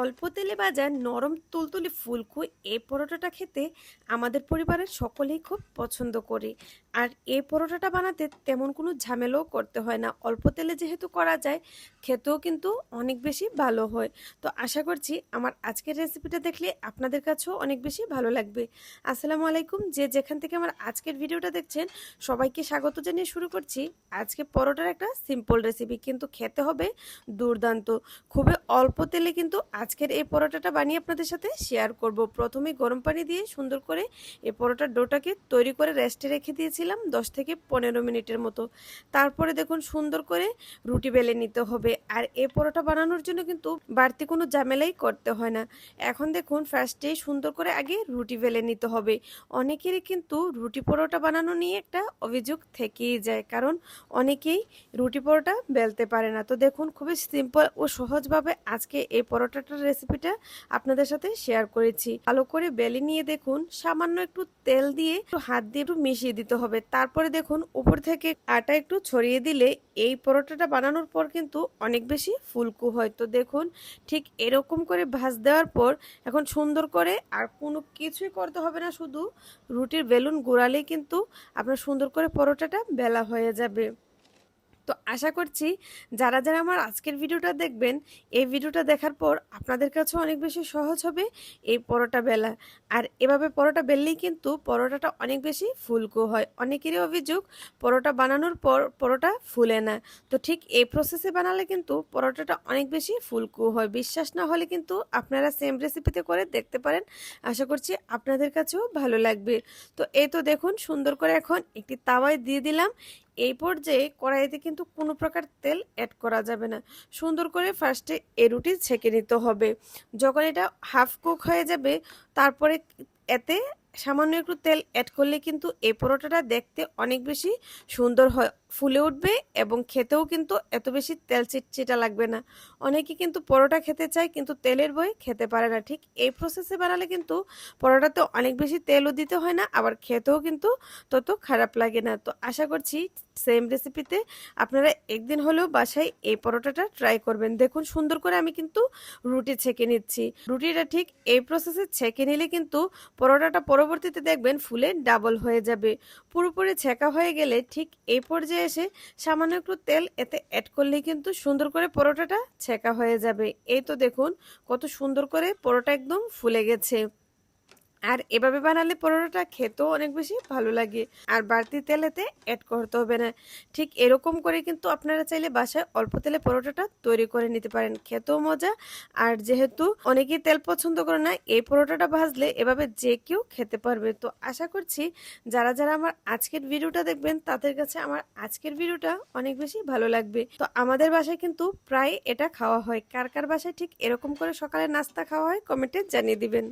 অল্প তেলে ভাজা নরম তুলতুলে ফুলকো এই পরোটাটা খেতে আমাদের পরিবারের সকলেই খুব পছন্দ করে। আর এই পরোটাটা বানাতে তেমন কোনো ঝামেলাও করতে হয় না। অল্প তেলে যেহেতু করা যায়, খেতেও কিন্তু অনেক বেশি ভালো হয়। তো আশা করছি আমার আজকের রেসিপিটা দেখলে আপনাদের কাছেও অনেক বেশি ভালো লাগবে। আসসালামু আলাইকুম। যে যেখান থেকে আমার আজকের ভিডিওটা দেখছেন, সবাইকে স্বাগত জানিয়ে শুরু করছি। আজকে পরোটার একটা সিম্পল রেসিপি কিন্তু খেতে হবে দুর্দান্ত। খুবই অল্প তেলে কিন্তু আজকের এই পরোটাটা বানিয়ে আপনাদের সাথে শেয়ার করব। প্রথমে গরম পানি দিয়ে সুন্দর করে এই পরোটার ডোটাকে তৈরি করে রেস্টে রেখে দিয়েছিলাম দশ থেকে পনেরো মিনিটের মতো। তারপরে দেখুন সুন্দর করে রুটি বেলে নিতে হবে। আর এই পরোটা বানানোর জন্য কিন্তু বাড়তি কোনো ঝামেলাই করতে হয় না। এখন দেখুন ফার্স্টেই সুন্দর করে আগে রুটি বেলে নিতে হবে। অনেকেরই কিন্তু রুটি পরোটা বানানো নিয়ে একটা অভিযোগ থেকেই যায়, কারণ অনেকেই রুটি পরোটা বেলতে পারে না। তো দেখুন খুবই সিম্পল ও সহজভাবে আজকে এই পরোটাটার রেসিপিটা আপনাদের সাথে শেয়ার করেছি। ভালো করে বেলে নিয়ে দেখুন, সামান্য একটু তেল দিয়ে একটু হাত দিয়ে একটু মিশিয়ে দিতে হবে। তারপরে দেখুন, উপর থেকে আটা একটু ছড়িয়ে দিলে এই পরোটাটা বানানোর পর কিন্তু অনেক বেশি ফুলকু হয়। তো দেখুন, ঠিক এরকম করে ভাজ দেওয়ার পর এখন সুন্দর করে আর কোনো কিছুই করতে হবে না, শুধু রুটির বেলুন গোড়ালেই কিন্তু আপনার সুন্দর করে পরোটাটা বেলা হয়ে যাবে। তো আশা করছি যারা যারা আমার আজকের ভিডিওটা দেখবেন, এই ভিডিওটা দেখার পর আপনাদের কাছে অনেক বেশি সহজ হবে এই পরোটা বেলা। আর এভাবে পরোটা বেললেই কিন্তু পরোটাটা অনেক বেশি ফুলকো হয়। অনেকেরই অভিযোগ, পরোটা বানানোর পর পরোটা ফুলে না। তো ঠিক এই প্রসেসে বানালে কিন্তু পরোটাটা অনেক বেশি ফুলকো হয়। বিশ্বাস না হলে কিন্তু আপনারা সেম রেসিপিতে করে দেখতে পারেন। আশা করছি আপনাদের কাছেও ভালো লাগবে। তো এই তো দেখুন, সুন্দর করে এখন একটি তাওয়ায় দিয়ে দিলাম। এই পর্যায়ে কড়াইতে কিন্তু কোনো প্রকার তেল অ্যাড করা যাবে না। সুন্দর করে ফার্স্টে এ রুটি ছেঁকে নিতে হবে। যখন এটা হাফ কুক হয়ে যাবে, তারপরে এতে সামান্য একটু তেল অ্যাড করলে কিন্তু এই পরোটাটা দেখতে অনেক বেশি সুন্দর হয়, ফুলে উঠবে এবং খেতেও কিন্তু এত বেশি তেল চিটচিটা লাগবে না। অনেকে কিন্তু পরোটা খেতে চায় কিন্তু তেলের বই খেতে পারে না। ঠিক এই প্রসেসে বানালে কিন্তু পরোটাতে অনেক বেশি তেলও দিতে হয় না, আবার খেতেও কিন্তু তত খারাপ লাগে না। তো আশা করছি সেম রেসিপিতে আপনারা একদিন হলেও বাসায় এই পরোটাটা ট্রাই করবেন। দেখুন সুন্দর করে আমি কিন্তু রুটি ছেঁকে নিচ্ছি। রুটিটা ঠিক এই প্রসেসে ছেঁকে নিলে কিন্তু পরোটাটা পরবর্তীতে দেখবেন ফুলে ডাবল হয়ে যাবে। পুরোপুরি ছেঁকা হয়ে গেলে ঠিক এই পর্যায়ে এসে সামান্য একটু তেল এতে অ্যাড করলেই কিন্তু সুন্দর করে পরোটাটা ছেঁকা হয়ে যাবে। এই তো দেখুন কত সুন্দর করে পরোটা একদম ফুলে গেছে। আর এভাবে বানালে পরোটাটা খেতেও অনেক বেশি ভালো লাগে। আর বাড়তি তেলেতে অ্যাড করতে হবে না। ঠিক এরকম করে কিন্তু আপনারা চাইলে বাসায় অল্প তেলে পরোটাটা তৈরি করে নিতে পারেন। খেতেও মজা। আর যেহেতু অনেকেই তেল পছন্দ করে না, এই পরোটাটা ভাজলে এভাবে যে কেউ খেতে পারবে। তো আশা করছি যারা যারা আমার আজকের ভিডিওটা দেখবেন, তাদের কাছে আমার আজকের ভিডিওটা অনেক বেশি ভালো লাগবে। তো আমাদের বাসায় কিন্তু প্রায় এটা খাওয়া হয়। কার কার বাসায় ঠিক এরকম করে সকালে নাস্তা খাওয়া হয়, কমেন্টে জানিয়ে দিবেন।